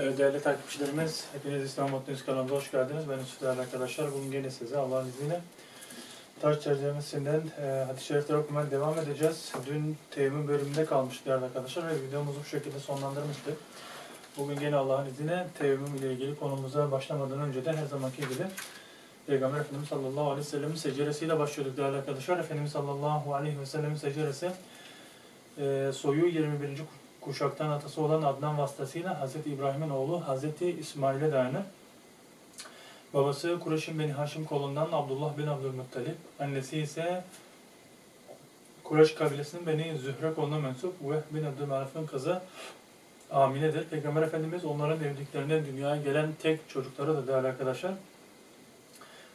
Evet, Değerli takipçilerimiz, hepiniz İslam Mutlu kanalına hoş geldiniz. Ben Yusuf değerli arkadaşlar. Bugün gene size Allah'ın izniyle Taş çerçevesinden e, hadis-i şerifleri okumaya devam edeceğiz. Dün teyemmüm bölümünde kalmıştık değerli arkadaşlar ve videomuzu bu şekilde sonlandırmıştık. Bugün gene Allah'ın izniyle teyemmüm ile ilgili konumuza başlamadan önce de her zamanki gibi Peygamber Efendimiz sallallahu aleyhi ve sellem'in seceresiyle başlıyorduk değerli arkadaşlar. Efendimiz sallallahu aleyhi ve sellem'in seceresi e, soyu 21. kuşaktan atası olan Adnan vasıtasıyla Hz. İbrahim'in oğlu Hz. İsmail'e dayanır. Babası Kureyş'in Beni Haşim kolundan Abdullah bin Abdülmuttalip. Annesi ise Kureyş kabilesinin Beni Zühre koluna mensup Vehb bin Abdülmenaf'ın kızı Amine'dir. Peygamber Efendimiz onların evliliklerinden dünyaya gelen tek çocukları da değerli arkadaşlar.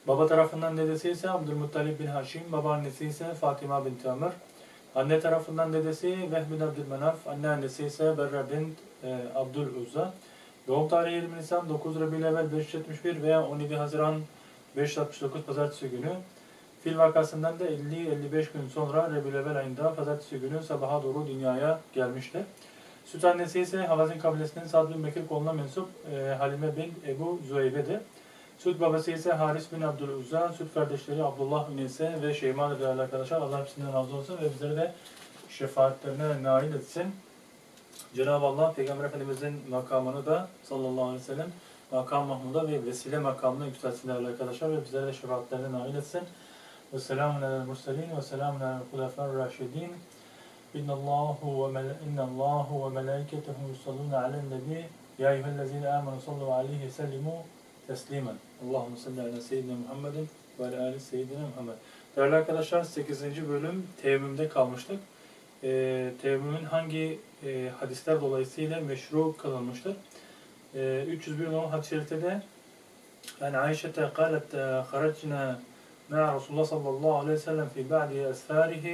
Baba tarafından dedesi ise Abdülmuttalip bin Haşim, babaannesi ise Fatima bin Ömer. Anne tarafından dedesi Vehb bin Abdülmenaf, anneannesi ise Berra bin e, Abdüluzza. Doğum tarihi 20 Nisan 9 Rabi'l evvel 571 veya 17 Haziran 569 Pazartesi günü. Fil vakasından da 50-55 gün sonra Rabi'l evvel ayında Pazartesi günü sabaha doğru dünyaya gelmiştir. Süt annesi ise Havazin kabilesinin Sad bin Bekir koluna mensup e, Halime bin Ebu Züeybe'dir. Süt babası ise Haris bin Abdülüzza, süt kardeşleri Abdullah Ünese ve Şeyma değerli arkadaşlar. Allah hepsinden razı olsun ve bizleri de şefaatlerine nail etsin. Cenab-ı Allah Peygamber Efendimizin makamını da sallallahu aleyhi ve sellem makam Mahmud'a ve vesile makamına yükselsin değerli arkadaşlar ve bizlere de şefaatlerine nail etsin. Ve selamun alel murselin ve selamun alel kulafar raşidin. İnnallahu ve melaiketehu yusalluna alen nebi. Ya eyyühellezine amenu sallu aleyhi ve sellimu teslimen. Allahümme salli ala seyyidina Muhammedin ve ala ali seyyidina Muhammed. Değerli arkadaşlar 8. bölüm teyemmümde kalmıştık. E, teyemmümün hangi e, hadisler dolayısıyla meşru kılınmıştır? E, 301 numaralı hadis-i şerifte de yani Ayşe'te قالت خرجنا مع رسول الله صلى الله عليه وسلم في بعض أسفاره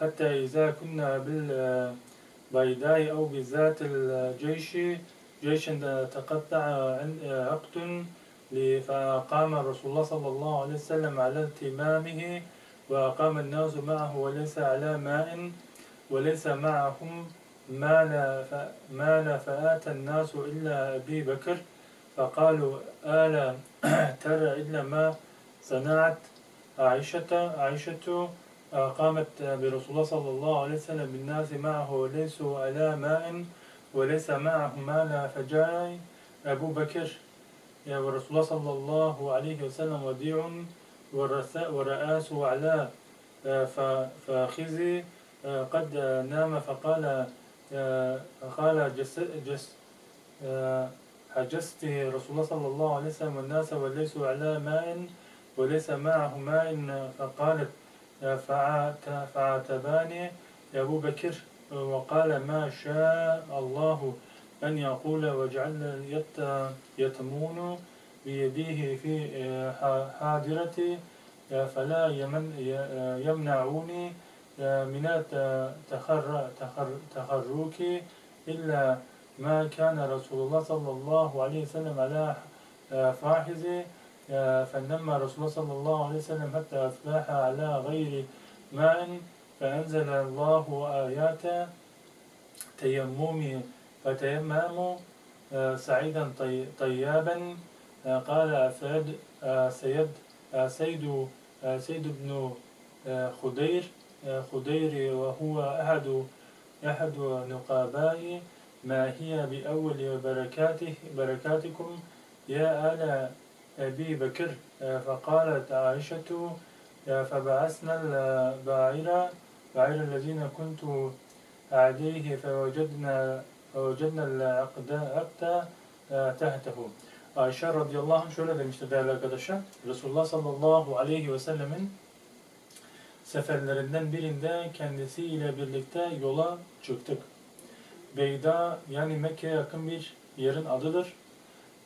حتى إذا كنا بالبيداء أو بذات الجيش جيش تقطع عقد فقام رسول الله صلى الله عليه وسلم على التمامه وقام الناس معه وليس على ماء وليس معهم مال مال فآتى الناس إلا أبي بكر. فقالوا آلا ترى إلا ما صنعت عائشة؟ عائشة قامت برسول الله صلى الله عليه وسلم بالناس معه وليسوا على ماء وليس معهم مال فجاء أبو بكر. ورسول الله صلى الله عليه وسلم وديع ورأسه على فخزي قد نام فقال فقال جس جس حجزت رسول الله صلى الله عليه وسلم والناس وليسوا على ماء وليس معه ماء. فقالت فعاتباني أبو بكر. وقال ما شاء الله. أن يقول وجعل يتمون بيديه في حاضرتي فلا يمن يمنعوني من تخرك إلا ما كان رسول الله صلى الله عليه وسلم على فاحز. فنما رسول الله صلى الله عليه وسلم حتى أصبح على غير ماء فأنزل الله آيات تيمم فتيمموا سعيدا طيابا. قال سيد سيد سيد سيد بن خدير. خدير وهو أحد أحد نقاباء ما هي بأول بركاته بركاتكم؟ يا آل أبي بكر. فقالت عائشة فبعثنا الباعر باعر الذين كنت عليه فوجدنا فوجدنا العقد عقد تحته Ayşe radıyallahu anh şöyle demişti değerli arkadaşlar. Resulullah sallallahu aleyhi ve sellemin seferlerinden birinde kendisiyle birlikte yola çıktık. Beyda yani Mekke'ye yakın bir yerin adıdır.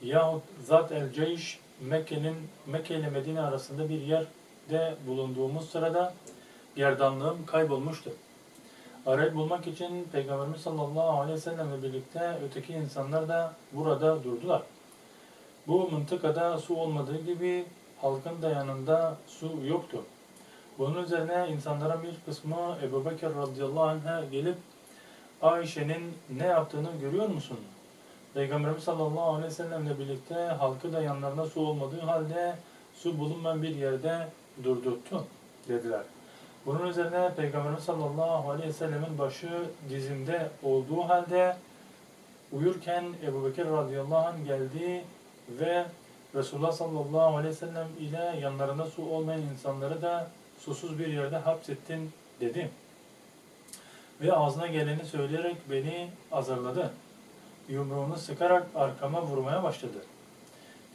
Yahut Zat el Ceyş Mekke'nin Mekke ile Medine arasında bir yerde bulunduğumuz sırada gerdanlığım kaybolmuştu. Arayı bulmak için Peygamberimiz sallallahu aleyhi ve sellemle birlikte öteki insanlar da burada durdular. Bu mıntıkada su olmadığı gibi halkın da yanında su yoktu. Bunun üzerine insanların bir kısmı Ebu Bekir radıyallahu anh'a gelip Ayşe'nin ne yaptığını görüyor musun? Peygamberimiz sallallahu aleyhi ve sellemle birlikte halkı da yanlarında su olmadığı halde su bulunmayan bir yerde durdurttu dediler. Bunun üzerine Peygamberimiz sallallahu aleyhi ve sellemin başı dizinde olduğu halde uyurken Ebu Bekir radıyallahu anh geldi ve Resulullah sallallahu aleyhi ve sellem ile yanlarında su olmayan insanları da susuz bir yerde hapsettin dedi. Ve ağzına geleni söyleyerek beni azarladı. Yumruğunu sıkarak arkama vurmaya başladı.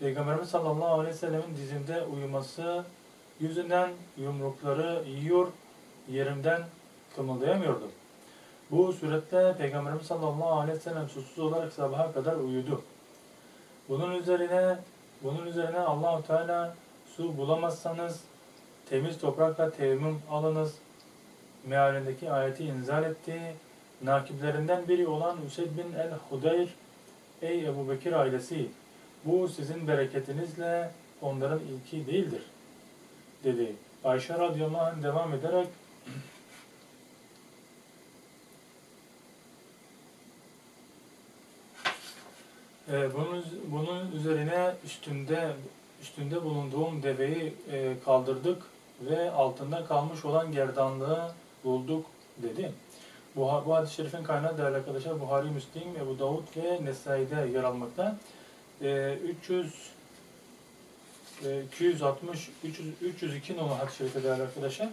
Peygamberimiz sallallahu aleyhi ve sellemin dizinde uyuması yüzünden yumrukları yiyor, yerimden kımıldayamıyordum. Bu surette Peygamberimiz sallallahu aleyhi ve sellem susuz olarak sabaha kadar uyudu. Bunun üzerine bunun üzerine Allahu Teala su bulamazsanız temiz toprakla teyemmüm alınız mealindeki ayeti inzal etti. Nakiplerinden biri olan Üseyd bin el-Hudayr Ey Ebu Bekir ailesi bu sizin bereketinizle onların ilki değildir dedi. Ayşe radıyallahu anh devam ederek e, bunun, bunun üzerine üstünde üstünde bulunduğum deveyi e, kaldırdık ve altında kalmış olan gerdanlığı bulduk dedi. Bu, bu hadis-i şerifin kaynağı değerli arkadaşlar Buhari, Müslim, Ebu Davud ve Nesai'de yer almakta. E, 300 e, 260 300, 302 numaralı hadis-i şerife değerli arkadaşlar.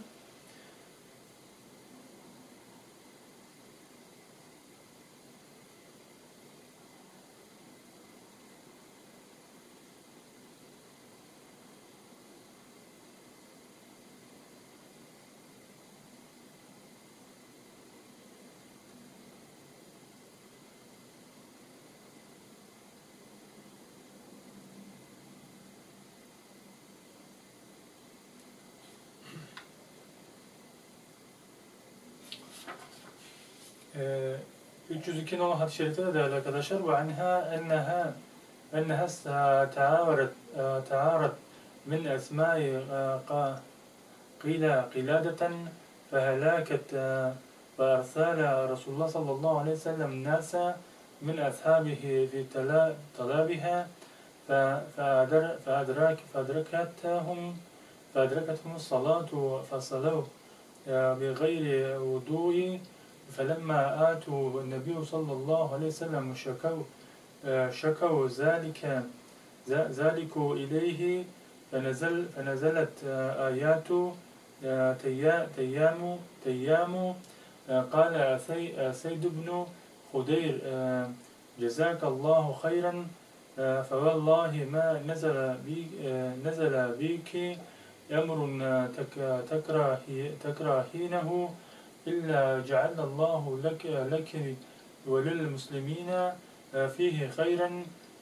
302 numaralı hadis-i şerifte de değerli arkadaşlar ve anha enneha enneha ta'awarat ta'arat min esma'i qila qiladeten فهلاكت فأرسل رسول الله صلى الله عليه وسلم الناس من أصحابه في طلابها فأدرك فأدركتهم فأدركتهم الصلاة فصلوا بغير وضوء فلما آتوا النبي صلى الله عليه وسلم شكوا شكوا ذلك ذلك إليه فنزل فنزلت آيات تيام تيام قال سيد بن خدير جزاك الله خيرا فوالله ما نزل بي نزل بك أمر تكرهينه إلا جعل الله لك لك وللمسلمين فيه خيرا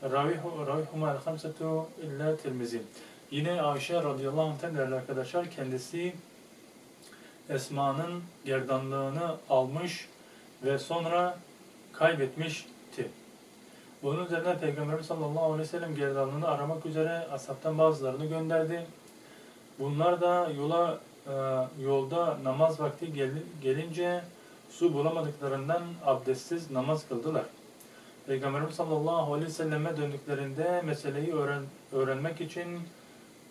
رويهما الخمسة إلا Tirmizi. Yine Ayşe radıyallahu anh'ten değerli arkadaşlar kendisi Esma'nın gerdanlığını almış ve sonra kaybetmişti. Bunun üzerine Peygamberimiz sallallahu aleyhi ve sellem gerdanlığını aramak üzere ashabtan bazılarını gönderdi. Bunlar da yola e, yolda namaz vakti gel, gelince su bulamadıklarından abdestsiz namaz kıldılar. Peygamberimiz sallallahu aleyhi ve selleme döndüklerinde meseleyi öğren, öğrenmek için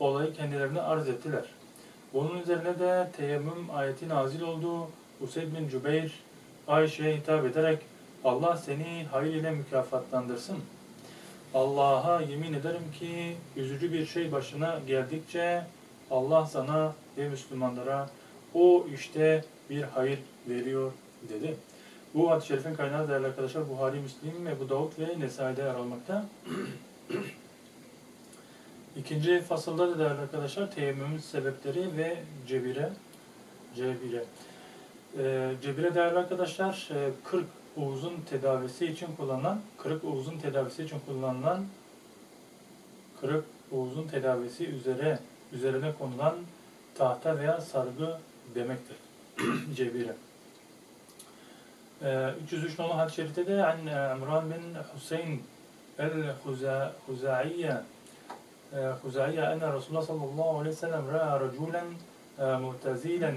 olayı kendilerine arz ettiler. Bunun üzerine de teyemmüm ayeti nazil oldu. Useyd bin Cübeyr Ayşe'ye hitap ederek Allah seni hayır ile mükafatlandırsın. Allah'a yemin ederim ki üzücü bir şey başına geldikçe Allah sana ve Müslümanlara o işte bir hayır veriyor dedi. Bu hadis-i şerifin kaynağı değerli arkadaşlar Buhari, Müslim, Ebu Davud ve Nesai'de yer almakta. İkinci fasılda da değerli arkadaşlar teyemmümün sebepleri ve cebire. Cebire. Ee, cebire değerli arkadaşlar 40 uğuzun tedavisi için kullanılan, kırık uğuzun tedavisi için kullanılan kırık uğuzun tedavisi üzere üzerine konulan tahta veya sargı demektir. Cebire. Ee, 303 nolu hadis-i şerifte de an İmran bin Hüseyin el-Huzaiye Huzaiye enne Resulullah sallallahu aleyhi ve sellem ra'a raculen mu'tezilen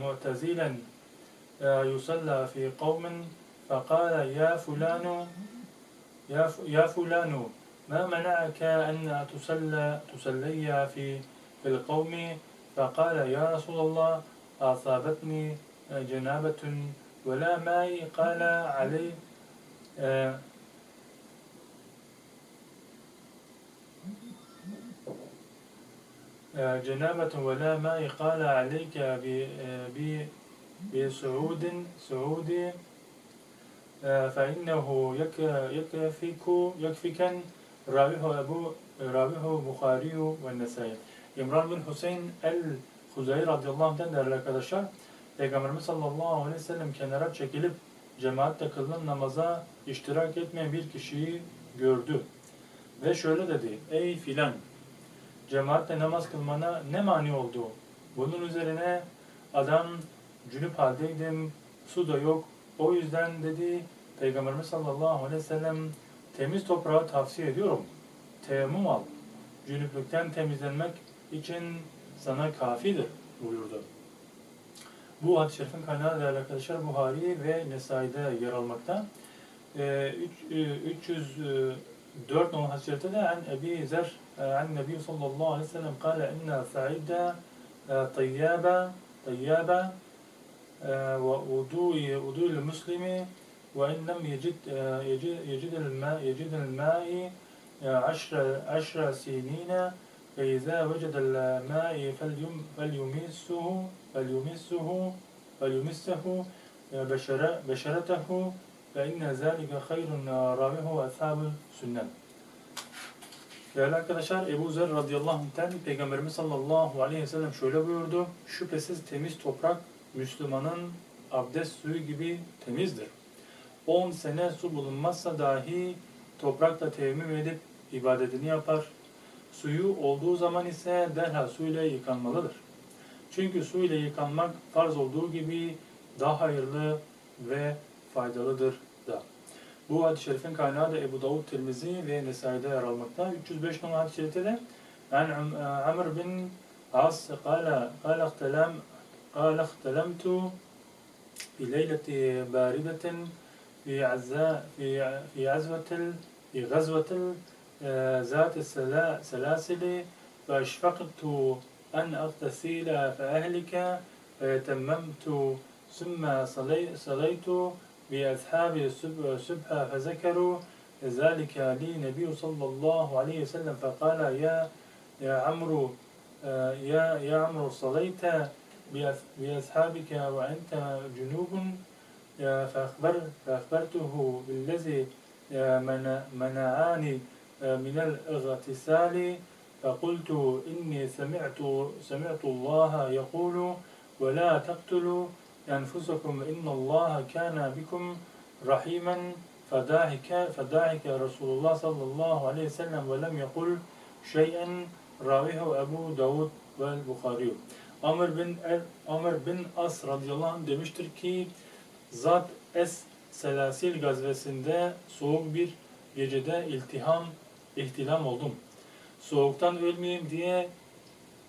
mu'tezilen يصلى في قوم فقال يا فلان يا فلان ما منعك أن تصلى تصلي في في القوم؟ فقال يا رسول الله أصابتني جنابة ولا ماء. قال علي جنابة ولا ماء. قال عليك بسعود سعود فإنه يك- يكفيك يكفيك راويه أبو راويه Bukhari ve Nesai. İmran bin Hüseyin el-Huzeyr radıyallahu anh'den değerli arkadaşlar. Peygamberimiz sallallahu aleyhi ve sellem kenara çekilip cemaatle kılınan namaza iştirak etmeyen bir kişiyi gördü. Ve şöyle dedi. Ey filan cemaatle namaz kılmana ne mani oldu? Bunun üzerine adam cünüp haldeydim, su da yok. O yüzden dedi Peygamberimiz sallallahu aleyhi ve sellem temiz toprağı tavsiye ediyorum. Teyemmüm al. Cünüplükten temizlenmek için sana kafidir buyurdu. Bu hadis-i şerifin kaynağı değerli arkadaşlar Buhari ve Nesai'de yer almakta. Ee, üç- e, 304 numaralı hadis-i şerifte de an Ebi Zer e, an Nebi sallallahu aleyhi ve sellem kâle inna sa'ide tayyaba tayyaba ve udu'i udu'il muslimi وإن لم يجد يجد يجد الماء يجد الماء عشر عشر سنين فإذا وجد الماء فليم فليمسه فليمسه فليمسه بشر بشرته فإن ذلك خير رابه أصحاب السنن Değerli arkadaşlar Ebu Zer radıyallahu anh'ten Peygamberimiz sallallahu aleyhi ve sellem şöyle buyurdu. Şüphesiz temiz toprak Müslümanın abdest suyu gibi temizdir. 10 sene su bulunmazsa dahi toprakla teyemmüm edip ibadetini yapar. Suyu olduğu zaman ise derhal suyla yıkanmalıdır. Çünkü su ile yıkanmak farz olduğu gibi daha hayırlı ve faydalıdır da. Bu hadis-i şerifin kaynağı da Ebu Davud Tirmizi ve Nesai'de yer almakta. 305 numaralı hadis-i şerifte de عن عمر بن عاص قال قال اختلم قال اختلمت في ليلة باردة في عزاء في في عزوة في غزوة آه، ذات السلا- سلاسل فأشفقت أن أغتسل فأهلك فيتممت ثم صلي- صليت بأصحاب السب- سبحة فذكروا ذلك لي نبي صلى الله عليه وسلم فقال يا يا عمرو آه، يا يا عمرو صليت بأص- بأصحابك وأنت جنوب فأخبر فأخبرته بالذي منع- منعاني آه، من الاغتسال فقلت إني سمعت سمعت الله يقول ولا تقتلوا أنفسكم إن الله كان بكم رحيما. فضحك فضحك رسول الله صلى الله عليه وسلم ولم يقل شيئا راويه أبو داود والبخاري. Amr bin Er, Amr bin As radıyallahu anh demiştir ki Zat Es Selasil gazvesinde soğuk bir gecede iltiham, ihtilam oldum. Soğuktan ölmeyeyim diye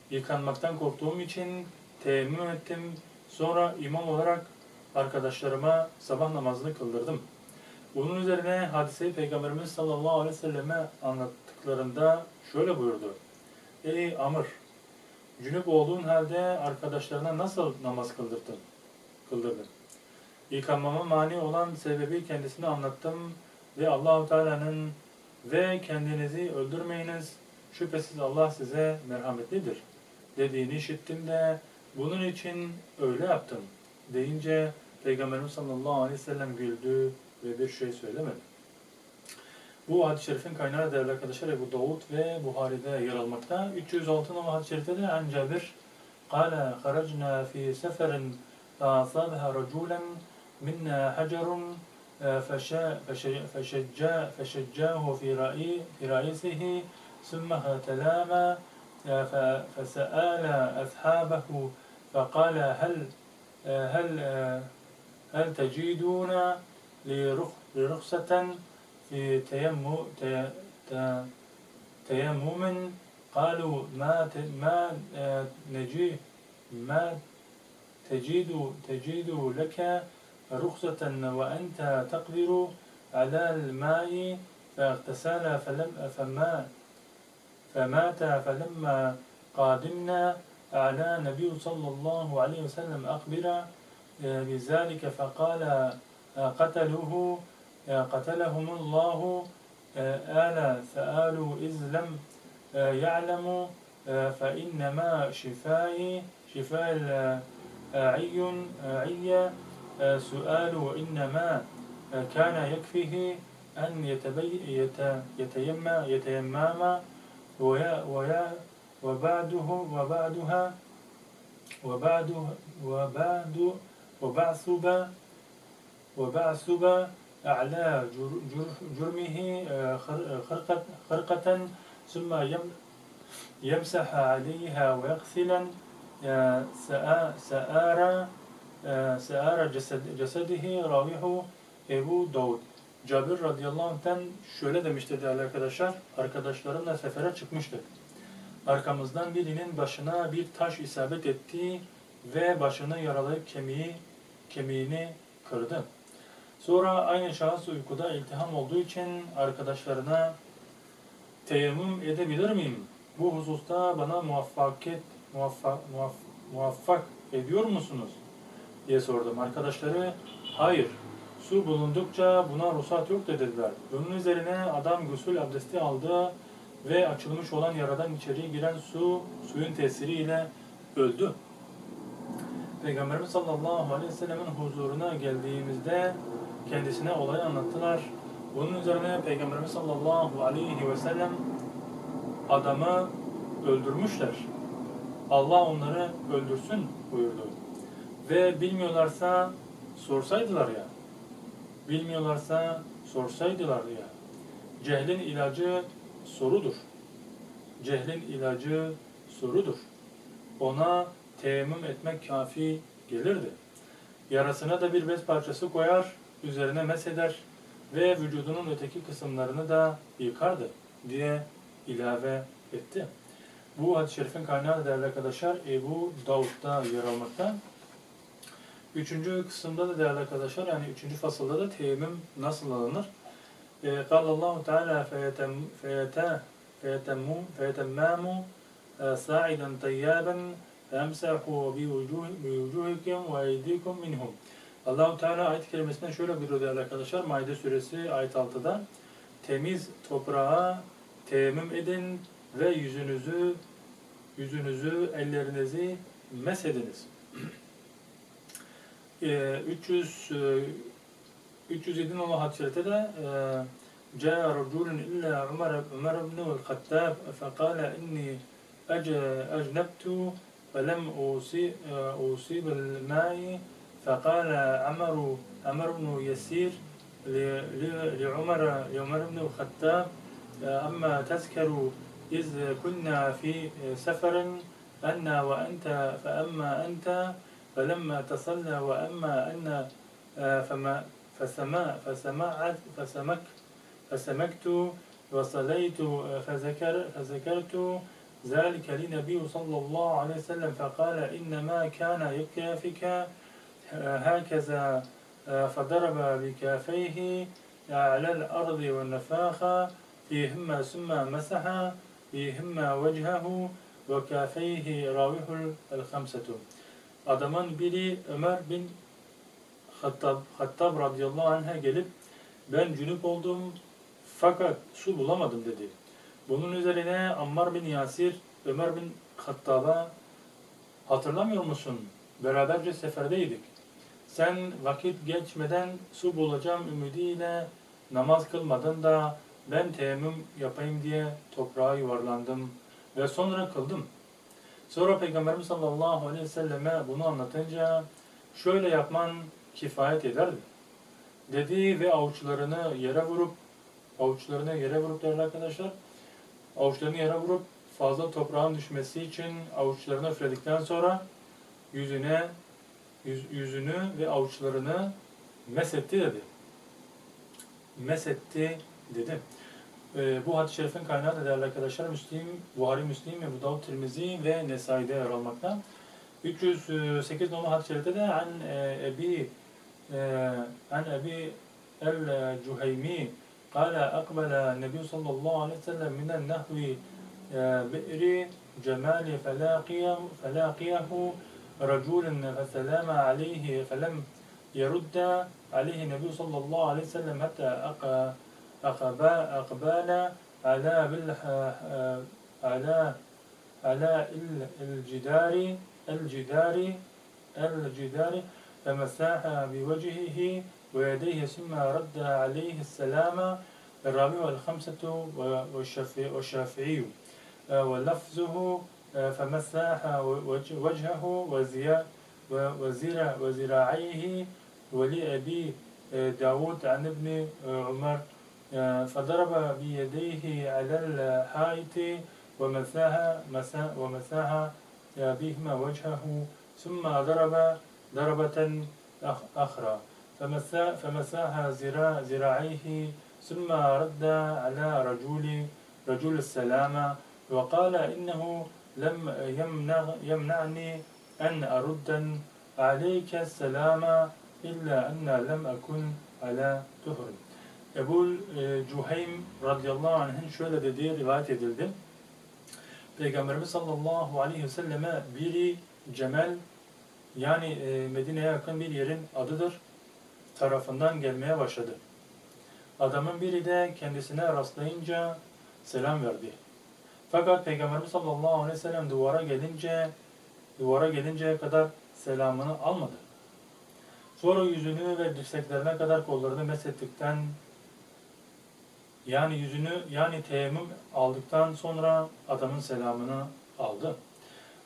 yıkanmaktan korktuğum için teyemmüm ettim. Sonra imam olarak arkadaşlarıma sabah namazını kıldırdım. Bunun üzerine hadiseyi Peygamberimiz sallallahu aleyhi ve selleme anlattıklarında şöyle buyurdu. Ey Amr! Cünüp olduğun halde arkadaşlarına nasıl namaz kıldırdın? Kıldırdın. Yıkanmama mani olan sebebi kendisine anlattım ve Allahu Teala'nın ve kendinizi öldürmeyiniz şüphesiz Allah size merhametlidir dediğini işittim de bunun için öyle yaptım deyince Peygamberimiz sallallahu aleyhi ve sellem güldü ve bir şey söylemedi. Bu hadis-i şerifin kaynağı değerli arkadaşlar Ebu Davud ve Buhari'de yer almakta. 306 numaralı hadis-i şerifte de An Cabir قال خرجنا في سفر فأصابها رجولا منا حجر فشا- فش- فشجا فشجاه في رأي في رئيسه ثم تلامى ف- فسأل أصحابه فقال هل هل هل تجدون لرخ- لرخصة في تيمم تيمم؟ قالوا ما ما آه، نجي ما تجد تجد لك رخصة وأنت تقدر على الماء فاغتسل فلم فما فمات فلما قادمنا أعلى النبي صلى الله عليه وسلم أخبر آه، بذلك فقال آه، قتلوه آه، قتلهم الله آل سآلوا إذ لم يعلموا فإنما شفاء شفاء عي آه، سؤال وإنما كان يكفيه أن يتبي يت يتيمم يتيمم ويا ويا وبعده وبعدها وبعده وبعد وبعثب وبعثب أعلى جر- جر- جرمه آه، خر- خرقة خرقة ثم يم يمسح عليها ويغسلا آه، Ee, Seara cesedihi ravihu Ebu Davud. Cabir radıyallahu anh'ten şöyle demişti değerli arkadaşlar, arkadaşlarımla sefere çıkmıştı. Arkamızdan birinin başına bir taş isabet etti ve başını yaralayıp kemiği kemiğini kırdı. Sonra aynı şahıs uykuda iltiham olduğu için arkadaşlarına teyemmüm edebilir miyim? Bu hususta bana muvaffakiyet muvaffak, muvaffak, muvaffak ediyor musunuz? Diye sordum. Arkadaşları hayır su bulundukça buna ruhsat yok dediler. Bunun üzerine adam gusül abdesti aldı ve açılmış olan yaradan içeriye giren su suyun tesiriyle öldü. Peygamberimiz sallallahu aleyhi ve sellemin huzuruna geldiğimizde kendisine olayı anlattılar. Bunun üzerine Peygamberimiz sallallahu aleyhi ve sellem adamı öldürmüşler. Allah onları öldürsün buyurdu. Ve bilmiyorlarsa sorsaydılar ya. Bilmiyorlarsa sorsaydılar ya. Cehlin ilacı sorudur. Cehlin ilacı sorudur. Ona teyemmüm etmek kafi gelirdi. Yarasına da bir bez parçası koyar, üzerine mesheder ve vücudunun öteki kısımlarını da yıkardı diye ilave etti. Bu hadis-i şerifin kaynağı değerli arkadaşlar Ebu Davud'da yer almakta. Üçüncü kısımda da değerli arkadaşlar yani üçüncü fasılda da teyemmüm nasıl alınır? Ee, قال الله تعالى فيتم فيتا فيتموا فيتماموا آه، صاعدا طيابا فامسحوا بوجوه بوجوهكم وأيديكم منهم Allahu Teala ayet kelimesinden şöyle buyuruyor değerli arkadaşlar. Maide suresi ayet 6'da temiz toprağa teyemmüm edin ve yüzünüzü yüzünüzü ellerinizi mesediniz. Ee, 300 e, 307 numaralı hadis-i şerifte de جاء رجل إلا عمر عمر بن الخطاب فقال إني أج- أجنبت فلم أوصي- أصيب الماء فقال عمر عمر بن يسير لعمر لعمر بن الخطاب أما تذكر إذ كنا في سفر أنا وأنت فأما أنت فلما تصلى وأما أن فما فسمع فسمعت فسمك فسمكت وصليت فذكر فذكرت ذلك لنبي صلى الله عليه وسلم فقال إنما كان يكافك هكذا فضرب بكافيه على الأرض والنفاخ فيهما ثم مسح فيهما وجهه وكافيه راويه الخمسة. Adamın biri Ömer bin Hattab, Hattab radıyallahu anh'a gelip ben cünüp oldum fakat su bulamadım dedi. Bunun üzerine Ammar bin Yasir Ömer bin Hattab'a hatırlamıyor musun? Beraberce seferdeydik. Sen vakit geçmeden su bulacağım ümidiyle namaz kılmadın da ben teyemmüm yapayım diye toprağa yuvarlandım ve sonra kıldım. Sonra Peygamberimiz sallallahu aleyhi ve selleme bunu anlatınca şöyle yapman kifayet ederdi. Dedi ve avuçlarını yere vurup avuçlarını yere vurup değerli arkadaşlar avuçlarını yere vurup fazla toprağın düşmesi için avuçlarını üfledikten sonra yüzüne yüz, yüzünü ve avuçlarını mesetti dedi. Mesetti dedi. Ee, bu hadis-i şerifin kaynağı da değerli arkadaşlar Müslim, Buhari Müslim ve Ebu Davud Tirmizi ve Nesai'de yer almakta. 308 numaralı hadis-i şerifte de an e, Ebi e, an Ebi el-Cuheymi قال أقبل النبي صلى الله عليه وسلم من النهو آه، بئر جمال فلاقيه, فلاقيه رجل فسلام عليه فلم يرد عليه النبي صلى الله عليه وسلم حتى أقبال على آه، على على الجدار الجدار الجدار فمساح بوجهه ويديه ثم رد عليه السلام الرابع والخمسة والشافعي آه، ولفظه آه، فمساح وجهه وزير وزراعيه ولأبي داود عن ابن عمر. فضرب بيديه على الحائط ومساها مسا ومساها آه، بهما وجهه ثم ضرب ضربة أخ- أخرى. فمسا فمساها ذراع ذراعيه ثم رد على رجل رجل السلام وقال إنه لم يمنع يمنعني أن أرد عليك السلام إلا أن لم أكن على طهر Ebu e, Cuheym radıyallahu anh'ın şöyle dediği rivayet edildi. Peygamberimiz sallallahu aleyhi ve selleme biri Cemel yani e, Medine'ye yakın bir yerin adıdır tarafından gelmeye başladı. Adamın biri de kendisine rastlayınca selam verdi. Fakat Peygamberimiz sallallahu aleyhi ve sellem duvara gelince duvara gelinceye kadar selamını almadı. Sonra yüzünü ve dirseklerine kadar kollarını meshettikten yani yüzünü yani teyemmüm aldıktan sonra adamın selamını aldı.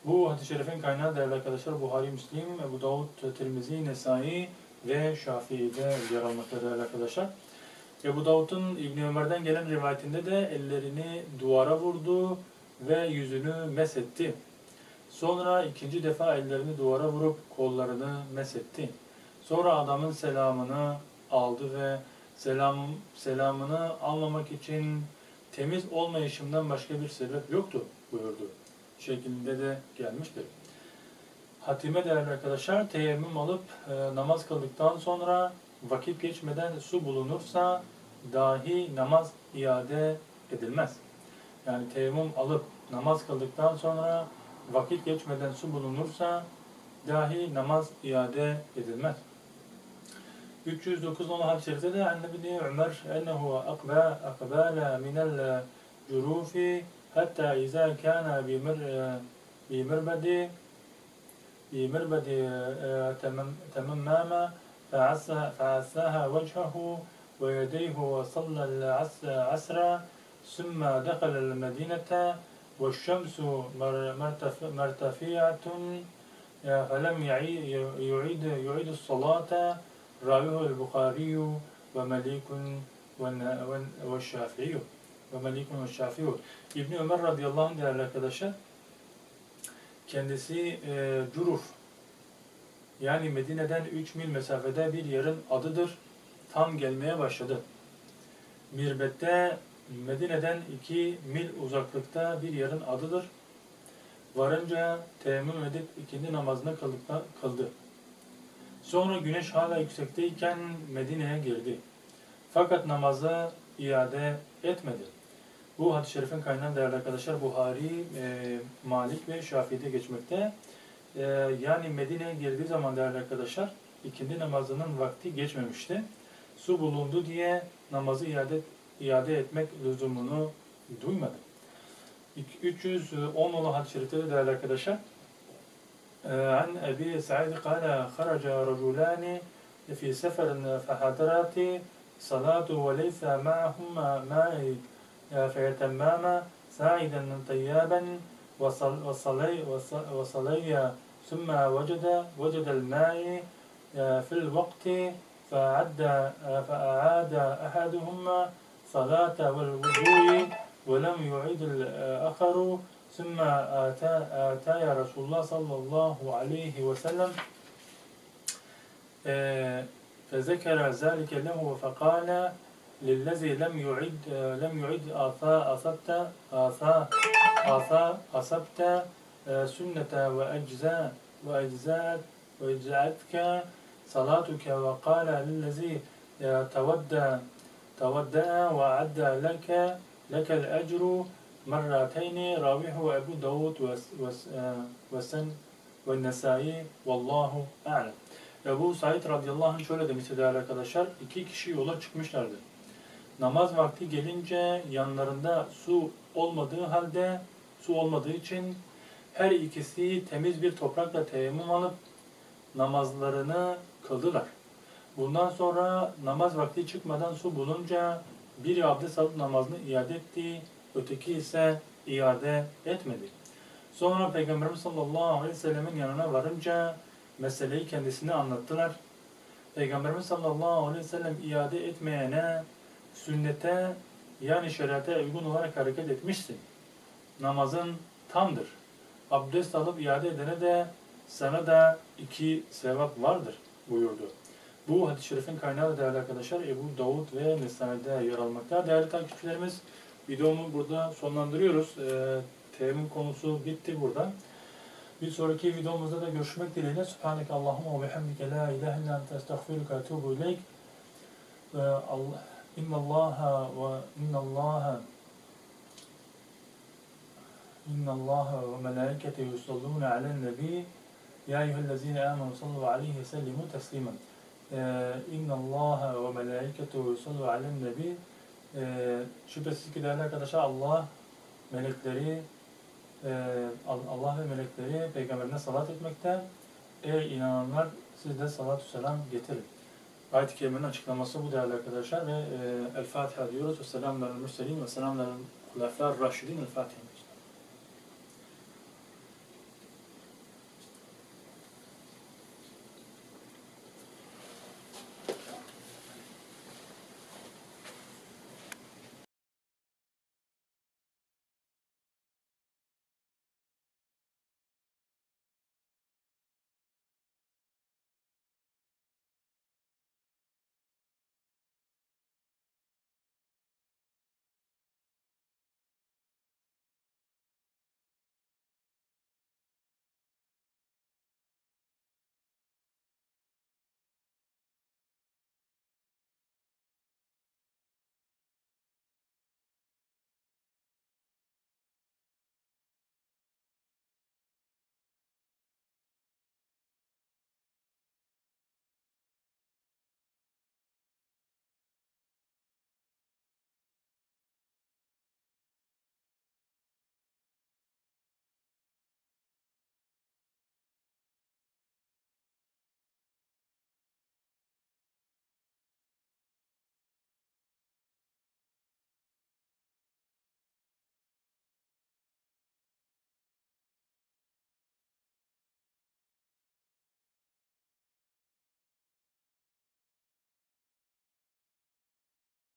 Bu hadis-i şerifin kaynağı değerli arkadaşlar Buhari, Müslim, Ebu Davud, Tirmizi, Nesai ve Şafii'de yer almakta değerli arkadaşlar. Ebu Davud'un İbn Ömer'den gelen rivayetinde de ellerini duvara vurdu ve yüzünü mesetti. Sonra ikinci defa ellerini duvara vurup kollarını mesetti. Sonra adamın selamını aldı ve selam selamını almamak için temiz olmayışımdan başka bir sebep yoktu buyurdu. Şeklinde de gelmiştir. Hatime değerli arkadaşlar teyemmüm alıp e, namaz kıldıktan sonra vakit geçmeden su bulunursa dahi namaz iade edilmez. Yani teyemmüm alıp namaz kıldıktan sonra vakit geçmeden su bulunursa dahi namaz iade edilmez. 309 شيخته عن ابن عمر أنه أقبال من الجروف حتى إذا كان بمر بمربد بمربد تممام فعسى فعساها وجهه ويديه وصلى العسر ثم دخل المدينة والشمس مرتفعة فلم يعيد يعيد الصلاة راويه البخاري ومليك والن- والن- والشافعي ومليك والشافعي İbn Ömer radıyallahu anh değerli arkadaşlar kendisi e, Curuf yani Medine'den 3 mil mesafede bir yerin adıdır. Tam gelmeye başladı. Mirbet'te Medine'den 2 mil uzaklıkta bir yerin adıdır. Varınca teyemmüm edip ikindi namazını kıldıkta, kıldı. Sonra güneş hala yüksekteyken Medine'ye girdi. Fakat namazı iade etmedi. Bu hadis-i şerifin kaynağı değerli arkadaşlar Buhari, e, Malik ve Şafii'de geçmekte. E, yani Medine'ye girdiği zaman değerli arkadaşlar ikindi namazının vakti geçmemişti. Su bulundu diye namazı iade, iade etmek lüzumunu duymadı. 310 olan hadis-i şerifte de değerli arkadaşlar عن أبي سعيد قال خرج رجلان في سفر فحضرت صلاة وليس معهما ماء فيتماما ساعدا طيابا وصل وصلي وص- وصلي ثم وجد وجد الماء في الوقت فعد فأعاد أحدهما صلاة والوضوء ولم يعيد الآخر ثم آتى رسول الله صلى الله عليه وسلم. آه، فذكر ذلك له فقال للذي لم يعد لم يعد آثا أصبت آثا آثا أصبت آه، سنة وأجزاء وأجزاء وأجزأتك صلاتك وقال للذي آه، تودى تودع وأعد لك لك الأجر مرتين راويه أبو داود وس- وس- آه، وسن والنسائي والله أعلم. Ebu Said radıyallahu anh şöyle demişti değerli arkadaşlar. iki kişi yola çıkmışlardı. Namaz vakti gelince yanlarında su olmadığı halde su olmadığı için her ikisi temiz bir toprakla teyemmüm alıp namazlarını kıldılar. Bundan sonra namaz vakti çıkmadan su bulunca biri abdest alıp namazını iade etti, öteki ise iade etmedi. Sonra Peygamberimiz sallallahu aleyhi ve sellemin yanına varınca meseleyi kendisine anlattılar. Peygamberimiz sallallahu aleyhi ve sellem iade etmeyene sünnete yani şeriate uygun olarak hareket etmişsin. Namazın tamdır. Abdest alıp iade edene de sana da iki sevap vardır buyurdu. Bu hadis-i şerifin kaynağı değerli arkadaşlar Ebu Davud ve Nesai'de yer almakta. Değerli takipçilerimiz videomu burada sonlandırıyoruz. Ee, teyemmüm konusu bitti burada. Bir sonraki videomuzda da görüşmek dileğiyle. Subhaneke Allahumma ve bihamdike la ilahe illa ente estağfiruke ve etûbü ileyk. Allah inna Allaha ve inna Allaha inna Allaha ve melâiketehu yusallûne alen nebî ya eyyühellezîne âmenû sallu aleyhi ve sellimu teslimen. Ee, inna Allaha ve ee, şüphesiz ki değerli arkadaşlar Allah melekleri e, Allah ve melekleri peygamberine salat etmekte. Ey inananlar siz de salatü selam getirin. Ayet-i Kerime'nin açıklaması bu değerli arkadaşlar ve e, El Fatiha diyoruz. Ve selamun aleyhi ve selamun aleyhi ve El Fatiha.